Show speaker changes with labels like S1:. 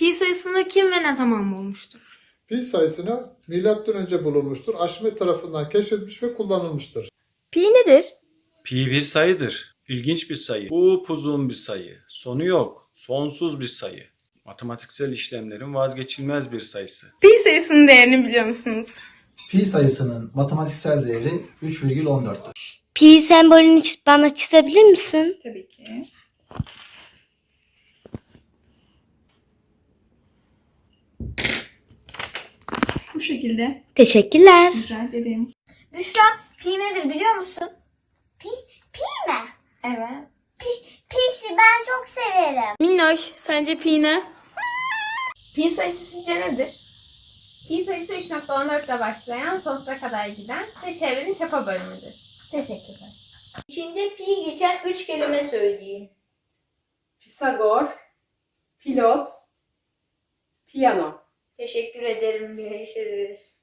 S1: Pi sayısını kim ve ne zaman bulmuştur?
S2: Pi sayısını milattan önce bulunmuştur. Aşmet tarafından keşfedilmiş ve kullanılmıştır.
S3: Pi nedir?
S4: Pi bir sayıdır. İlginç bir sayı. Upuzun bir sayı. Sonu yok. Sonsuz bir sayı. Matematiksel işlemlerin vazgeçilmez bir sayısı.
S1: Pi sayısının değerini biliyor musunuz?
S5: Pi sayısının matematiksel değeri 3,14'tür.
S3: Pi sembolünü bana çizebilir misin?
S6: Tabii ki. Bu şekilde.
S3: Teşekkürler.
S6: Rica ederim.
S7: Büşra, pi nedir biliyor musun? Pi, pi mi? Evet. Pi, pişi ben çok severim.
S1: Minnoş, sence pi ne?
S8: Pi sayısı sizce nedir? Pi sayısı 3.14 ile başlayan sonsuza kadar giden ve çevrenin çapa bölümüdür. Teşekkürler.
S9: İçinde pi geçen üç kelime söyleyin.
S10: Pisagor, pilot, piyano.
S9: Teşekkür ederim. Görüşürüz.